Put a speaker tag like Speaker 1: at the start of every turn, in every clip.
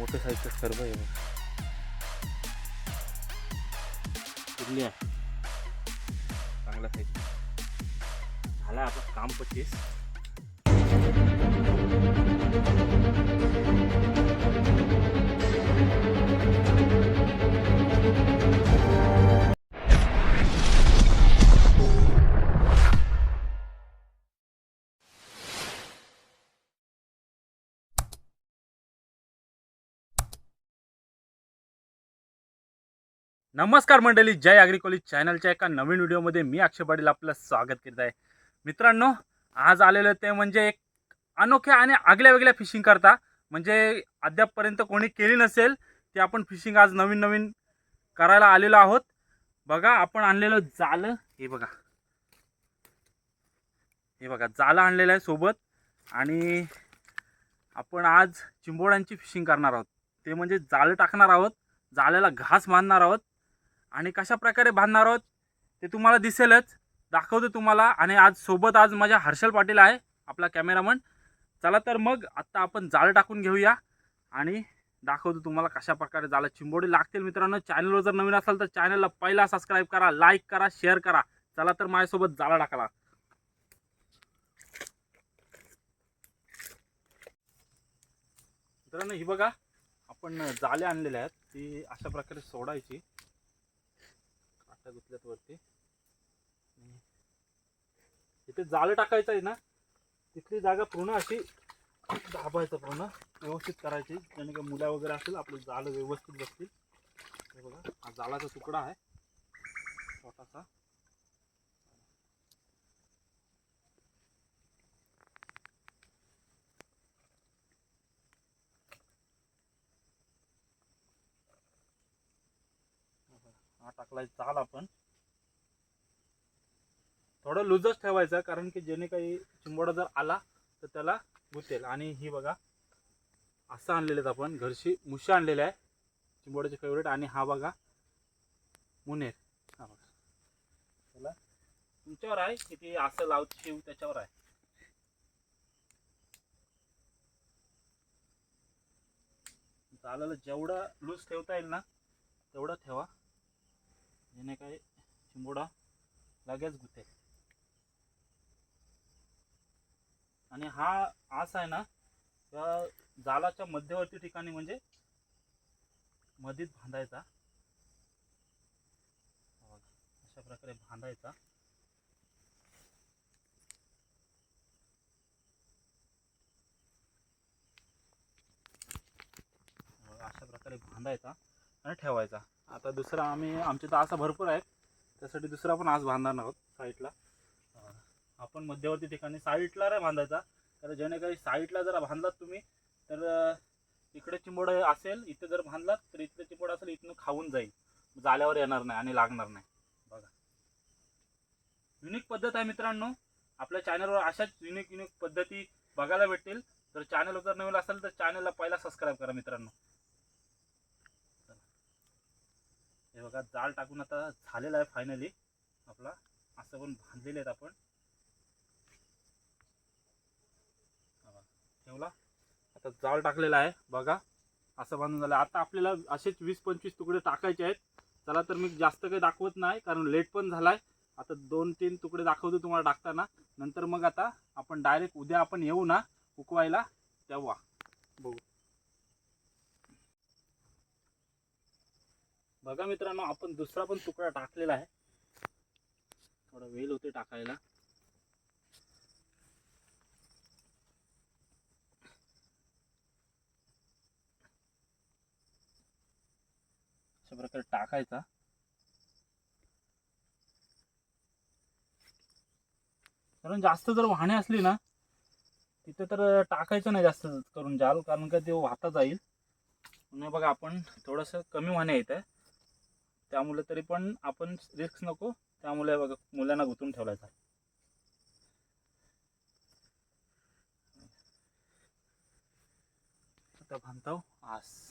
Speaker 1: मोठ्या साईजचं सर्व आहे. कुठली आहे. चांगला साईज झाला आपलं काम पच्चीस. नमस्कार मंडळी जय ॲग्रिकॉलेज चॅनलच्या एका नवीन व्हिडिओमध्ये मी अक्षय पाटील आपलं स्वागत करीत आहे. मित्रांनो आज आलेलं ते म्हणजे एक अनोख्या आणि आगल्या वेगळ्या फिशिंग करता. म्हणजे अद्यापपर्यंत कोणी केली नसेल ते आपण फिशिंग आज नवीन नवीन करायला आलेलो आहोत. बघा आपण आणलेलं जालं हे बघा. हे बघा जालं आणलेलं आहे सोबत. आणि आपण आज चिंबोड्यांची फिशिंग करणार आहोत. ते म्हणजे जाळं टाकणार आहोत. जाळ्याला घास बांधणार आहोत. आणि कशा प्रकारे बांधणार आहोत ते तुम्हाला दिसेलच. दाखवतो तुम्हाला. आणि आज सोबत आज माझ्या हर्षल पाटील आहे आपला कॅमेरामन चला तर मग आत्ता आपण जाळं टाकून घेऊया. आणि दाखवतो तुम्हाला कशा प्रकारे जाळं चिंबोडी लागतील मित्रांनो. चॅनलवर जर नवीन असाल तर चॅनलला पहिला सबस्क्राईब करा लाईक करा शेअर करा. चला तर माझ्यासोबत जाळं टाकला. मित्रांनो ही बघा आपण जाळे आणलेले आहेत. ती अशा प्रकारे सोडायची. काटा गुतल्यात वरती. इथे जाळं टाकायचं आहे ना तिथली जागा पूर्ण अशी दाबायचं पूर्ण व्यवस्थित करायची. त्याने का मुला वगैरे असेल आपलं जाळं व्यवस्थित बसतील. हे बघा हा जाळाचा तुकडा आहे. छोटासा. हा टाकलाय चाल आपण. थोडं लूजच ठेवायचं कारण की जेणे काही चिंबोडा जर आला तर त्याला गुतेल. आणि ही बघा असं आणलेले आहेत आपण. घरशी मुशी आणलेले आहे चिंबोड्याचे फेवरेट आणि हा बघा मुनेर. हा बघा. त्याला तुमच्यावर आहे किती असं लावते त्याच्यावर आहे? चालायला जेवढं लूज ठेवता येईल ना तेवढं ठेवा. जेणे काय चिंबोडा लगेच गुते आणि हा आस आहे ना त्या जालाच्या मध्यवर्ती ठिकाणी म्हणजे मधीत बांधायचा. अशा प्रकारे बांधायचा. अशा प्रकारे बांधायचा. आणि ठेवायचा. आता दुसरा आम्ही आमचे तर असा भरपूर आहेत. त्यासाठी दुसरा पण आज बांधणार आहोत साईडला आपण मध्यवर्ती ठिकाणी साईडला नाही बांधायचा. तर जेणेकरी साईटला साईडला जर बांधलात तुम्ही तर इकडे चिंबोड असेल इथे जर बांधलात तर इथलं चिंबोड असेल इथनं खाऊन जाईल. जाल्यावर येणार नाही आणि लागणार नाही. बघा. युनिक पद्धत आहे मित्रांनो. आपल्या चॅनलवर अशाच युनिक युनिक पद्धती बघायला भेटतील. तर चॅनल जर नवीन असेल तर चॅनलला पहिला सबस्क्राईब करा मित्रांनो हे बघा जाळ टाकून आता झालेला आहे फायनली आपला असं पण बांधलेले आहेत आपण. ठेवला? आता जाळ टाकलेला आहे बघा. असं बांधून झालं. आता आपल्याला असेच वीस पंचवीस तुकडे टाकायचे आहेत. चला तर मी जास्त काही दाखवत नाही कारण लेट पण झालाय. आता दोन तीन तुकडे दाखवतो तुम्हाला टाकताना. नंतर मग आता आपण डायरेक्ट उद्या आपण येऊ ना उकवायला तेव्हा. बघू. बघा मित्रांनो आपण दुसरा पण तुकडा टाकलेला आहे. थोडा वेल होते टाकायला. अशा प्रकारे टाकायचा. कारण जास्त जर वाहणे असली ना तिथे तर टाकायचं नाही जास्त करून जाल कारण का ते वाहता जाईल. नाही बघा आपण थोडंसं कमी वाहणे येत आहे. त्यामुळे तरी पण आपण रिस्क नको. त्यामुळे बघा मुलांना गुंतून ठेवायचा आता बांधताव आस.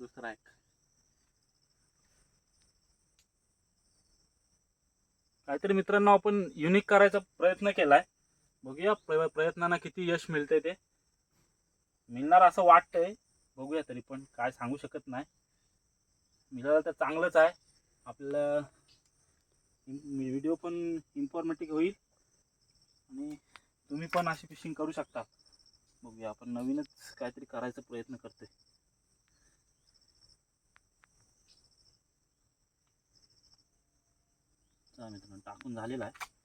Speaker 1: दुसरा एक. काहीतरी मित्रांनो आपण युनिक करायचा प्रयत्न केलाय. बघूया प्रयत्नांना किती यश मिळते ते. मिळणार असं वाटतंय. बघूया तरी पण काय सांगू शकत नाही. मिळालं तर चांगलंच आहे. आपलं व्हिडिओ पण इन्फॉर्मेटिव्ह होईल. आणि तुम्ही पण अशी फिशिंग करू शकता. बघूया आपण नवीनच काहीतरी करायचा प्रयत्न करतोय. मित्रांनो टाकून झालेला आहे.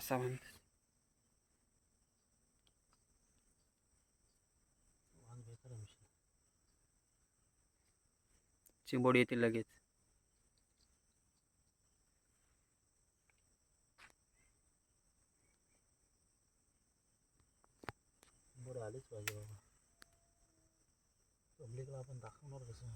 Speaker 2: घासा म्हण चिंबोडी येतील लगेच
Speaker 1: बरं आलीच पाहिजे बाबा पब्लिकला आपण दाखवणार कसं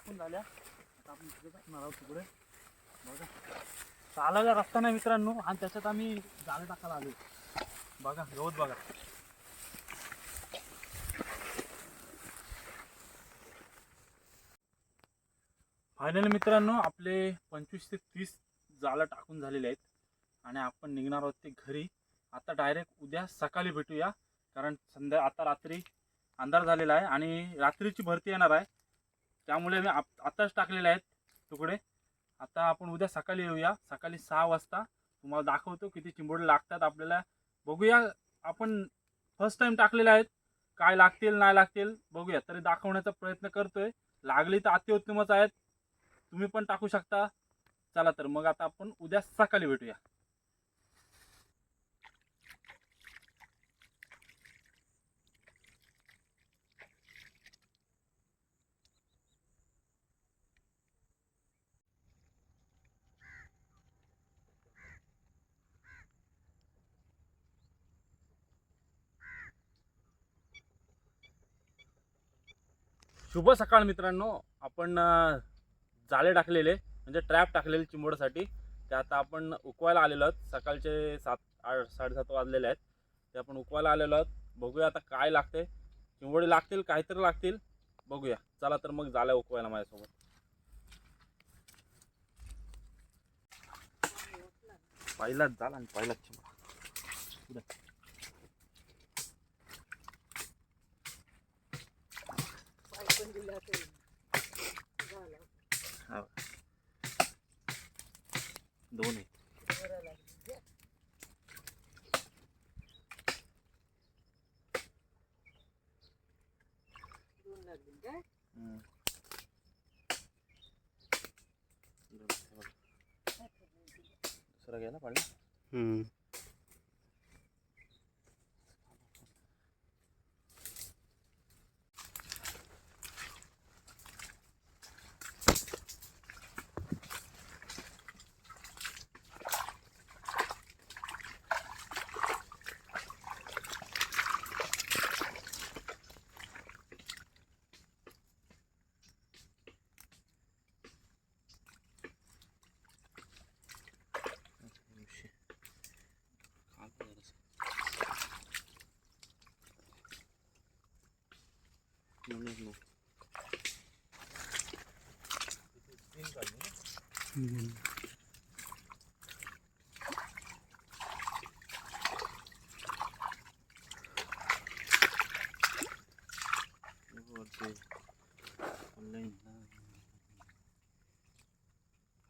Speaker 1: टाकून झाल्या. आता आपण तिकडे टाकणार आहोत तिकडे. बघा. चालायला रस्ता नाही मित्रांनो. आणि त्याच्यात आम्ही जाळं टाकायला आलो बघा गवत बघा. फायनल मित्रांनो आपले पंचवीस ते तीस जाळं टाकून झालेले आहेत. आणि आपण निघणार आहोत ते घरी. आता डायरेक्ट उद्या सकाळी भेटूया. कारण संध्या आता रात्री अंधार झालेला आहे आणि रात्रीची भरती येणार आहे. त्यामुळे मी आत्ताच टाकलेले आहेत तुकडे. आता आपण उद्या सकाळी येऊया. सकाळी सहा वाजता तुम्हाला दाखवतो किती चिंबोडे लागतात आपल्याला. बघूया आपण फर्स्ट टाइम टाकलेले आहेत. काय लागतील नाही लागतील बघूया. तरी दाखवण्याचा प्रयत्न करतोय. लागली तर अतिउत्तमच आहेत. तुम्ही पण टाकू शकता. चला तर मग आता आपण उद्या सकाळी भेटूया. शुभ सकाळ मित्रांनो. आपण जाळे टाकलेले म्हणजे ट्रॅप टाकलेले चिंबोडसाठी ते आता आपण उकवायला आलेलो आहोत. सकाळचे सात आठ साडेसात वाजलेले आहेत. ते आपण उकवायला आलेलो आहोत. बघूया आता काय लागते. चिंबोडे लागतील काहीतरी लागतील. बघूया. चला तर मग जाळ्या उकवायला माझ्यासोबत. पहिलाच झाला आणि पहिलाच चिंबडा पुढे. हा. दोन आहे हम्म. दुसरा गेला पाडला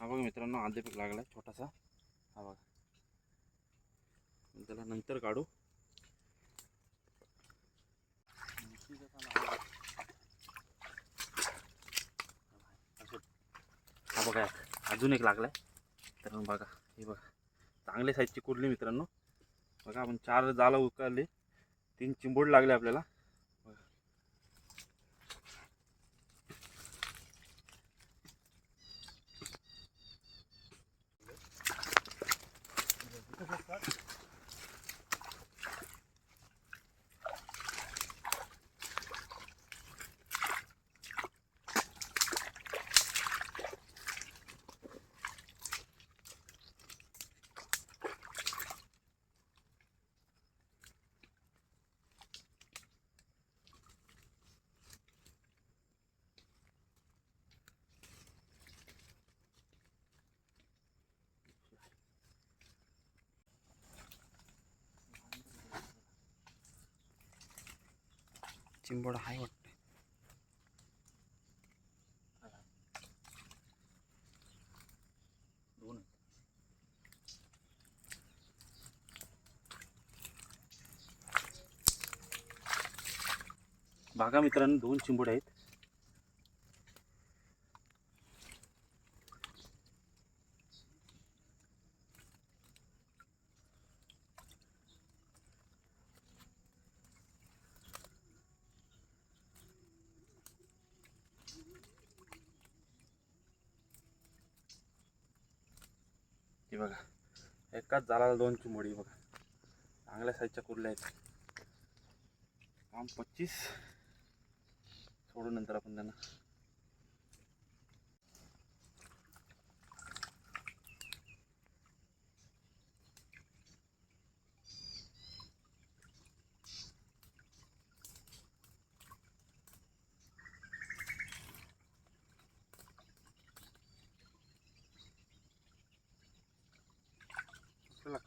Speaker 1: हा बघा मित्रांनो आधी पीक लागलाय छोटासा. हा बघा. त्याला नंतर काढू. हा बघा अजून एक लागलाय. तर बघा हे बघा. चांगले साईजची कुर्ली मित्रांनो. बघा आपण चार जालं उकारले तीन चिंबोड लागले आपल्याला.
Speaker 2: चिंबोड आहे वाटतं
Speaker 1: बागा बघा मित्रांनो दोन चिंबोड आहेत. ती बघा. एकाच झाडाला दोन चिंबोडी बघा. चांगल्या साईजच्या कुरल्या आहेत. काम पच्चीस. सोडून नंतर आपण त्यांना.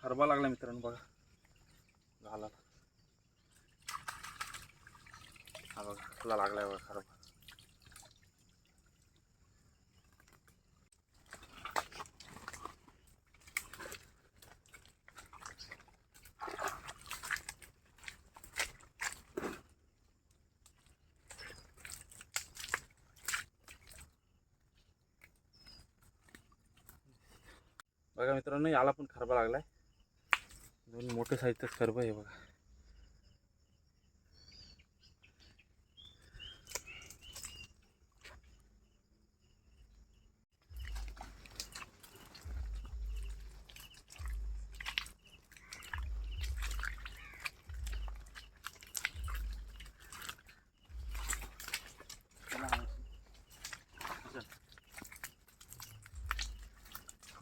Speaker 1: ठरवा लागला मित्रांनो बघा. झाला. हा बघा फुला लागलाय बघा खरबा बघा मित्रांनो याला पण खरबा लागलाय. दोन मोठं साईजचं सर्व आहे बघा.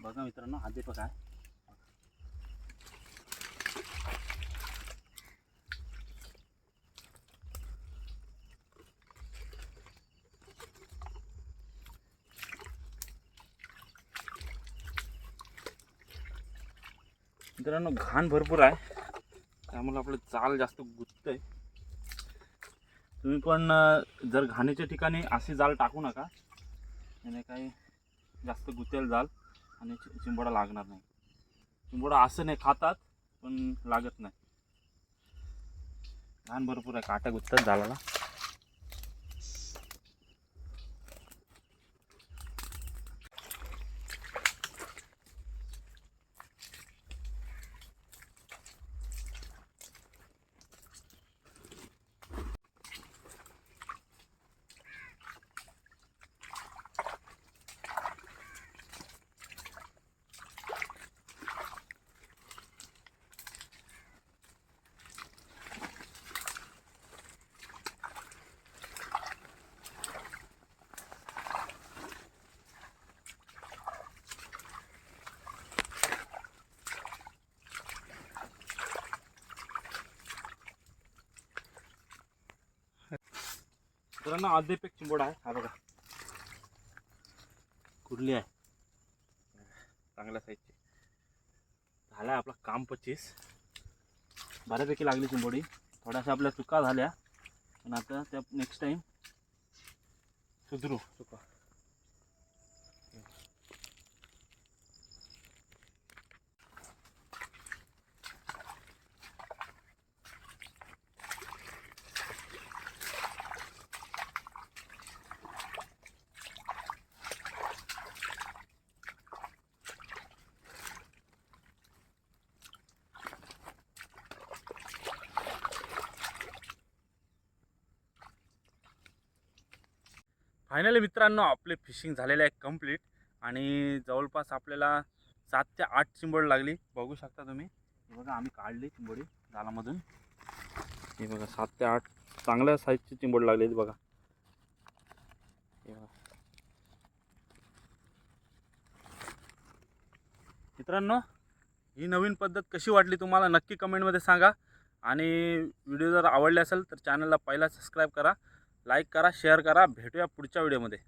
Speaker 1: बघा मित्रांनो हा दीपक आहे. मित्रांनो घाण भरपूर आहे. त्यामुळे आपलं चाल जास्त गुंततंय. तुम्ही पण जर घाणीच्या ठिकाणी अशी जाल टाकू नका त्याने काही जास्त गुतेल जाल आणि चिंबोडा लागणार नाही. चिंबोडा असं नाही खातात पण लागत नाही. घाण भरपूर आहे काटा गुत्तात जालाला. मित्रांनो अर्धे पेक चिंबोड आहे. हा बघा. कुर्ली आहे. चांगल्या साईजची झाला आपला काम पच्चीस. बऱ्यापैकी लागली चिंबोडी. थोड्याशा आपल्या चुका झाल्या. पण आता त्या नेक्स्ट टाईम सुधरू. चुका फायनली मित्रांनो आपले फिशिंग झालेले आहे कंप्लीट आणि जवळपास आपल्याला सात ते आठ चिंबड लागली. बघू शकता तुम्ही. हे बघा आम्ही काढली चिंबोडी जालामधून हे बघा सात ते आठ चांगल्या साईजची चिंबड लागली बघा. हे बघा. मित्रांनो ही नवीन पद्धत कशी वाटली तुम्हाला नक्की कमेंटमध्ये सांगा. आणि व्हिडिओ जर आवडले असेल तर चॅनलला पहिला सबस्क्राईब करा. लाईक करा शेअर करा. भेटूया पुढच्या व्हिडिओमध्ये.